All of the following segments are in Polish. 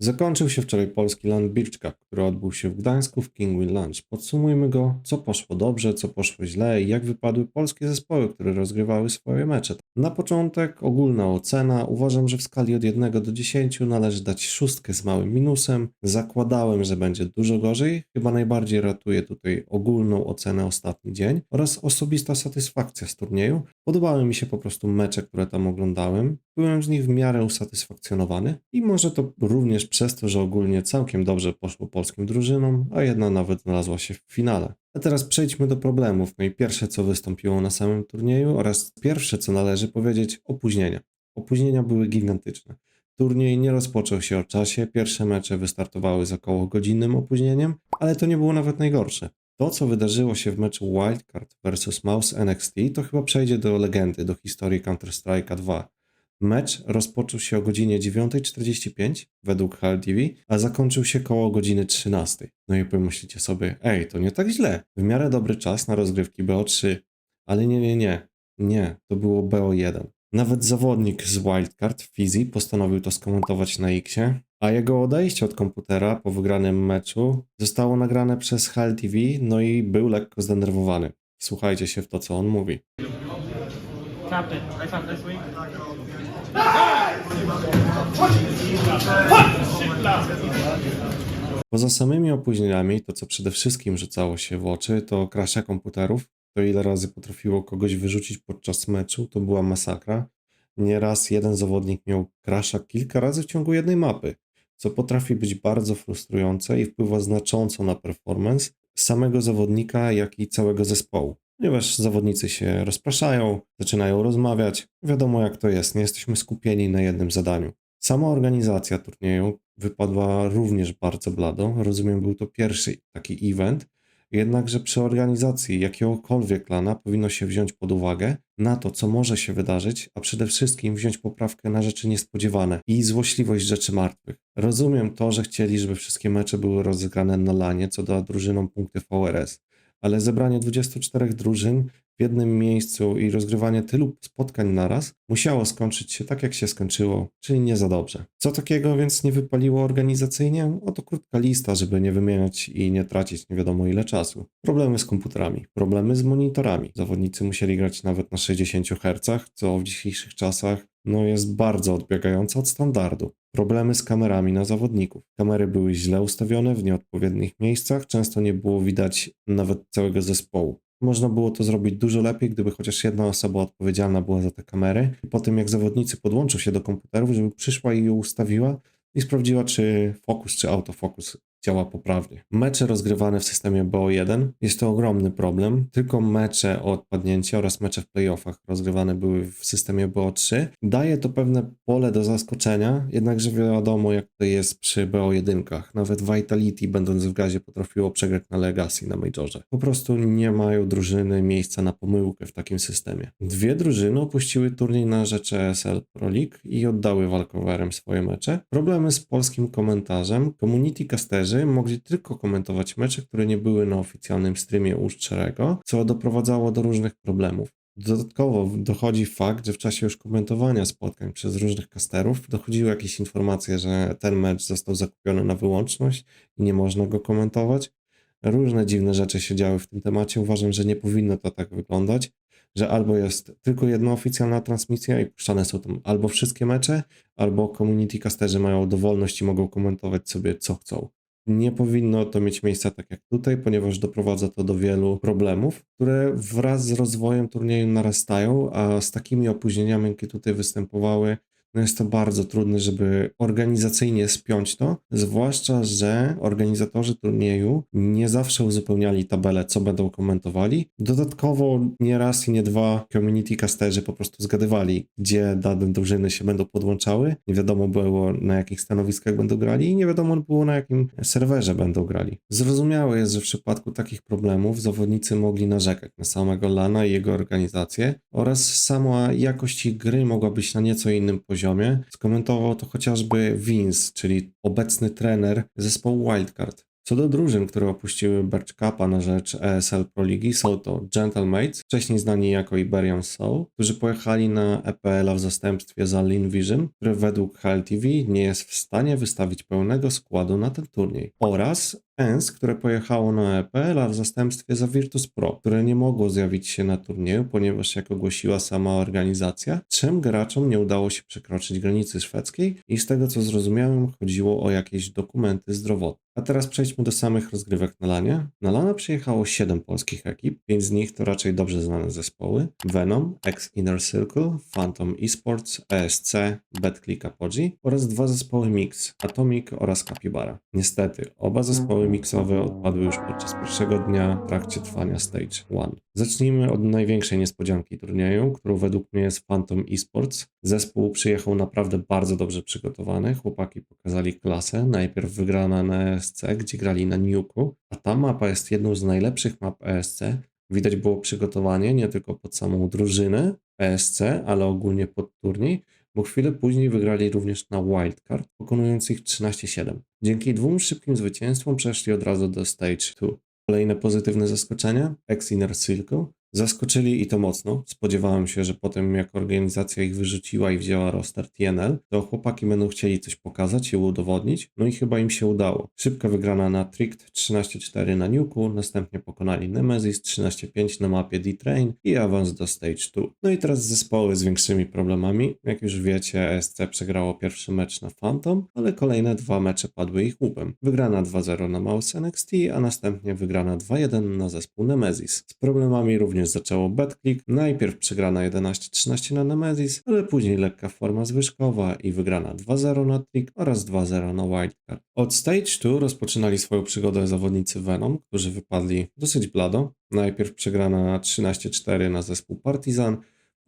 Zakończył się wczoraj polski Land Beach Cup, który odbył się w Gdańsku w King Win Lunch. Podsumujmy go, co poszło dobrze, co poszło źle i jak wypadły polskie zespoły, które rozgrywały swoje mecze. Na początek ogólna ocena. Uważam, że w skali od 1 do 10 należy dać szóstkę z małym minusem. Zakładałem, że będzie dużo gorzej. Chyba najbardziej ratuje tutaj ogólną ocenę ostatni dzień oraz osobista satysfakcja z turnieju. Podobały mi się po prostu mecze, które tam oglądałem. Byłem z nich w miarę usatysfakcjonowany i może to również przez to, że ogólnie całkiem dobrze poszło polskim drużynom, a jedna nawet znalazła się w finale. A teraz przejdźmy do problemów. No i pierwsze, co wystąpiło na samym turnieju oraz pierwsze, co należy powiedzieć, opóźnienia. Opóźnienia były gigantyczne. Turniej nie rozpoczął się o czasie, pierwsze mecze wystartowały z około godzinnym opóźnieniem, ale to nie było nawet najgorsze. To, co wydarzyło się w meczu Wildcard vs Mouse NXT, to chyba przejdzie do legendy, do historii Counter-Strike'a 2. Mecz rozpoczął się o godzinie 9.45 według HLTV, a zakończył się koło godziny 13. No i pomyślicie sobie, ej, to nie tak źle. W miarę dobry czas na rozgrywki BO3. Ale nie, nie, nie. Nie, to było BO1. Nawet zawodnik z Wildcard, Fizi, postanowił to skomentować na Xie, a jego odejście od komputera po wygranym meczu zostało nagrane przez HLTV, no i był lekko zdenerwowany. Słuchajcie się w to, co on mówi. It. I. Poza samymi opóźnieniami, to co przede wszystkim rzucało się w oczy, to krasza komputerów. To ile razy potrafiło kogoś wyrzucić podczas meczu, to była masakra. Nieraz jeden zawodnik miał krasza kilka razy w ciągu jednej mapy, co potrafi być bardzo frustrujące i wpływa znacząco na performance samego zawodnika, jak i całego zespołu. Ponieważ zawodnicy się rozpraszają, zaczynają rozmawiać. Wiadomo jak to jest, nie jesteśmy skupieni na jednym zadaniu. Sama organizacja turnieju wypadła również bardzo blado. Rozumiem, był to pierwszy taki event, jednakże przy organizacji jakiegokolwiek klana powinno się wziąć pod uwagę na to, co może się wydarzyć, a przede wszystkim wziąć poprawkę na rzeczy niespodziewane i złośliwość rzeczy martwych. Rozumiem to, że chcieli, żeby wszystkie mecze były rozegrane na lanie, co da drużynom punkty VRS, ale zebranie 24 drużyn w jednym miejscu i rozgrywanie tylu spotkań naraz musiało skończyć się tak, jak się skończyło, czyli nie za dobrze. Co takiego więc nie wypaliło organizacyjnie? Oto krótka lista, żeby nie wymieniać i nie tracić nie wiadomo ile czasu. Problemy z komputerami, problemy z monitorami. Zawodnicy musieli grać nawet na 60 Hz, co w dzisiejszych czasach no jest bardzo odbiegające od standardu. Problemy z kamerami na zawodników. Kamery były źle ustawione w nieodpowiednich miejscach, często nie było widać nawet całego zespołu. Można było to zrobić dużo lepiej, gdyby chociaż jedna osoba odpowiedzialna była za te kamery. Po tym, jak zawodnicy podłączą się do komputerów, żeby przyszła i je ustawiła i sprawdziła, czy fokus, czy autofokus działa poprawnie. Mecze rozgrywane w systemie BO1 jest to ogromny problem. Tylko mecze o odpadnięcie oraz mecze w playoffach rozgrywane były w systemie BO3. Daje to pewne pole do zaskoczenia, jednakże wiadomo jak to jest przy BO1. Nawet Vitality będąc w gazie potrafiło przegrać na Legacy na Majorze. Po prostu nie mają drużyny miejsca na pomyłkę w takim systemie. Dwie drużyny opuściły turniej na rzecz ESL Pro League i oddały walkowerem swoje mecze. Problemy z polskim komentarzem. Community casterzy mogli tylko komentować mecze, które nie były na oficjalnym streamie u Szczerego, co doprowadzało do różnych problemów. Dodatkowo dochodzi fakt, że w czasie już komentowania spotkań przez różnych casterów dochodziły jakieś informacje, że ten mecz został zakupiony na wyłączność i nie można go komentować. Różne dziwne rzeczy się działy w tym temacie. Uważam, że nie powinno to tak wyglądać, że albo jest tylko jedna oficjalna transmisja i puszczane są tam albo wszystkie mecze, albo community casterzy mają dowolność i mogą komentować sobie co chcą. Nie powinno to mieć miejsca tak jak tutaj, ponieważ doprowadza to do wielu problemów, które wraz z rozwojem turnieju narastają, a z takimi opóźnieniami, jakie tutaj występowały, no jest to bardzo trudne, żeby organizacyjnie spiąć to, zwłaszcza, że organizatorzy turnieju nie zawsze uzupełniali tabelę, co będą komentowali. Dodatkowo nie raz i nie dwa community casterzy po prostu zgadywali, gdzie dane drużyny się będą podłączały. Nie wiadomo było, na jakich stanowiskach będą grali i nie wiadomo było, na jakim serwerze będą grali. Zrozumiałe jest, że w przypadku takich problemów zawodnicy mogli narzekać na samego Lana i jego organizację oraz sama jakość gry mogła być na nieco innym poziomie. Skomentował to chociażby Vince, czyli obecny trener zespołu Wildcard. Co do drużyn, które opuściły Birch Cupa na rzecz ESL Pro Ligi, są to Gentlemates, wcześniej znani jako Iberian Soul, którzy pojechali na EPL-a w zastępstwie za Lean Vision, które według HLTV nie jest w stanie wystawić pełnego składu na ten turniej. Oraz ENS, które pojechało na EPL-a w zastępstwie za Virtus Pro, które nie mogło zjawić się na turnieju, ponieważ jak ogłosiła sama organizacja, trzem graczom nie udało się przekroczyć granicy szwedzkiej i z tego co zrozumiałem chodziło o jakieś dokumenty zdrowotne. A teraz przejdźmy do samych rozgrywek na lanie. Na lana przyjechało 7 polskich ekip, 5 z nich to raczej dobrze znane zespoły. Venom, Ex Inner Circle, Phantom Esports, ESC, BetClick Apogee oraz dwa zespoły Mix, Atomic oraz Capybara. Niestety, oba zespoły mixowe odpadły już podczas pierwszego dnia w trakcie trwania Stage 1. Zacznijmy od największej niespodzianki turnieju, którą według mnie jest Phantom Esports. Zespół przyjechał naprawdę bardzo dobrze przygotowany, chłopaki pokazali klasę, najpierw wygrana na ESC, gdzie grali na Nuku, a ta mapa jest jedną z najlepszych map ESC. Widać było przygotowanie nie tylko pod samą drużynę ESC, ale ogólnie pod turniej, bo chwilę później wygrali również na Wildcard, pokonując ich 13-7. Dzięki dwóm szybkim zwycięstwom przeszli od razu do Stage 2. Kolejne pozytywne zaskoczenia? Ex Inner Circle. Zaskoczyli i to mocno. Spodziewałem się, że potem jak organizacja ich wyrzuciła i wzięła roster TNL, to chłopaki będą chcieli coś pokazać i udowodnić. No i chyba im się udało. Szybka wygrana na Tricked 13-4 na Nuku, następnie pokonali Nemesis 13-5 na mapie D-Train i awans do Stage 2. No i teraz zespoły z większymi problemami. Jak już wiecie, ESC przegrało pierwszy mecz na Phantom, ale kolejne dwa mecze padły ich łupem. Wygrana 2-0 na Mouse NXT, a następnie wygrana 2-1 na zespół Nemesis. Z problemami również zaczęło BetClick. Najpierw przegrana 11-13 na Nemesis, ale później lekka forma zwyżkowa i wygrana 2-0 na Trick oraz 2-0 na Wildcard. Od Stage 2 rozpoczynali swoją przygodę zawodnicy Venom, którzy wypadli dosyć blado. Najpierw przegrana 13-4 na zespół Partizan,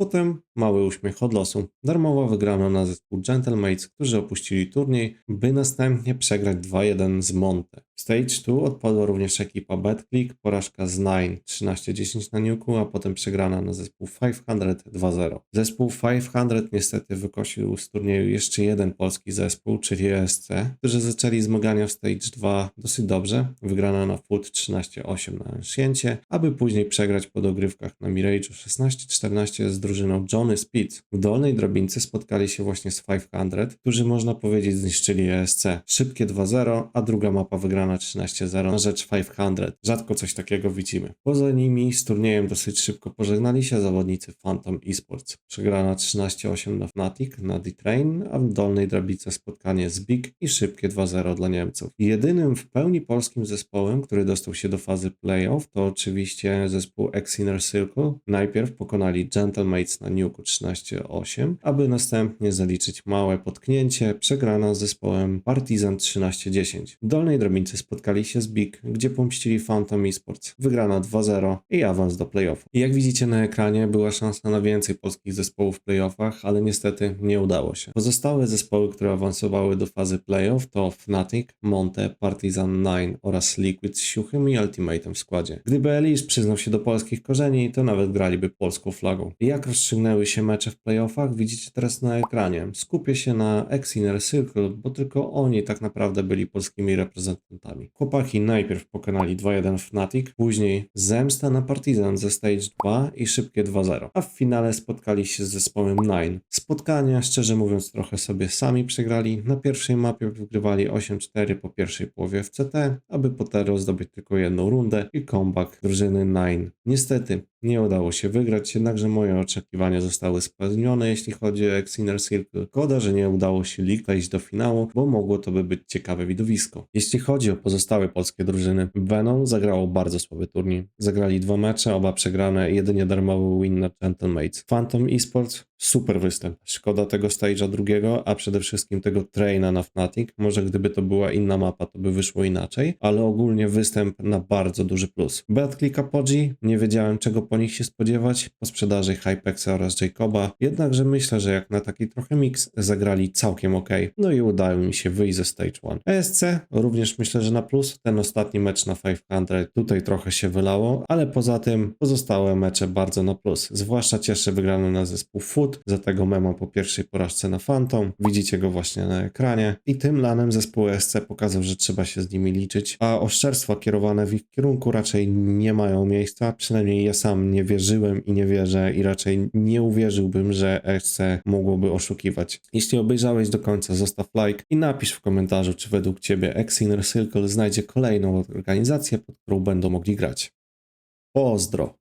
Potem mały uśmiech od losu. Darmowa wygrana na zespół Gentlemates, którzy opuścili turniej, by następnie przegrać 2-1 z Monte. Stage 2 odpadła również ekipa BetClick, porażka z Nine 13-10 na Nuku, a potem przegrana na zespół 500 2-0. Zespół 500 niestety wykosił z turnieju jeszcze jeden polski zespół, czyli ESC, którzy zaczęli zmagania w Stage 2 dosyć dobrze. Wygrana na Foot 13-8 na Anciencie, aby później przegrać po dogrywkach na Mirage'u 16-14 z drużyną Johnny Spitz. W dolnej drabince spotkali się właśnie z 500, którzy można powiedzieć zniszczyli ESC. Szybkie 2-0, a druga mapa wygrana 13-0 na rzecz 500. Rzadko coś takiego widzimy. Poza nimi z turniejem dosyć szybko pożegnali się zawodnicy Phantom Esports. Przegrana 13-8 na Fnatic, na D-Train, a w dolnej drabince spotkanie z Big i szybkie 2-0 dla Niemców. Jedynym w pełni polskim zespołem, który dostał się do fazy playoff to oczywiście zespół Ex Inner Circle. Najpierw pokonali Gentlemates na Nuku 13-8, aby następnie zaliczyć małe potknięcie, przegrana z zespołem Partizan 13-10. W dolnej drabince spotkali się z Big, gdzie pomścili Phantom Esports. Wygrana 2-0 i awans do playoffów. Jak widzicie na ekranie, była szansa na więcej polskich zespołów w playoffach, ale niestety nie udało się. Pozostałe zespoły, które awansowały do fazy playoff to Fnatic, Monte, Partizan 9 oraz Liquid z siuchym i Ultimatem w składzie. Gdyby Elish przyznał się do polskich korzeni, to nawet graliby polską flagą. Jak rozstrzygnęły się mecze w playoffach, widzicie teraz na ekranie. Skupię się na Ex Inner Circle, bo tylko oni tak naprawdę byli polskimi reprezentantami. Chłopaki najpierw pokonali 2-1 Fnatic, później zemsta na Partizan ze Stage 2 i szybkie 2-0, a w finale spotkali się z zespołem Nine. Spotkania, szczerze mówiąc, trochę sobie sami przegrali. Na pierwszej mapie wygrywali 8-4 po pierwszej połowie w CT, aby potem zdobyć tylko jedną rundę i comeback drużyny Nine. Niestety, nie udało się wygrać, jednakże moje oczekiwania zostały spełnione, jeśli chodzi o Ex Inner Circle. Szkoda, że nie udało się League wejść do finału, bo mogło to by być ciekawe widowisko. Jeśli chodzi o pozostałe polskie drużyny, Venom zagrało bardzo słaby turniej. Zagrali dwa mecze, oba przegrane, jedynie darmowy win na Gentlemates. Phantom Esports, super występ. Szkoda tego stage'a drugiego, a przede wszystkim tego traina na Fnatic. Może gdyby to była inna mapa, to by wyszło inaczej, ale ogólnie występ na bardzo duży plus. BetClick Apogee, nie wiedziałem czego po nich się spodziewać po sprzedaży Hypexa oraz Jacoba, jednakże myślę, że jak na taki trochę mix zagrali całkiem ok. No i udało mi się wyjść ze Stage 1. ESC również myślę, że na plus. Ten ostatni mecz na 500 tutaj trochę się wylało, ale poza tym pozostałe mecze bardzo na plus. Zwłaszcza cieszy wygrany na zespół Foot, za tego mema po pierwszej porażce na Phantom. Widzicie go właśnie na ekranie. I tym lanem zespół ESC pokazał, że trzeba się z nimi liczyć, a oszczerstwa kierowane w ich kierunku raczej nie mają miejsca. Przynajmniej ja sam nie wierzyłem i nie wierzę i raczej nie uwierzyłbym, że ESC mogłoby oszukiwać. Jeśli obejrzałeś do końca, zostaw like i napisz w komentarzu, czy według Ciebie X Inner Circle znajdzie kolejną organizację, pod którą będą mogli grać. Pozdro!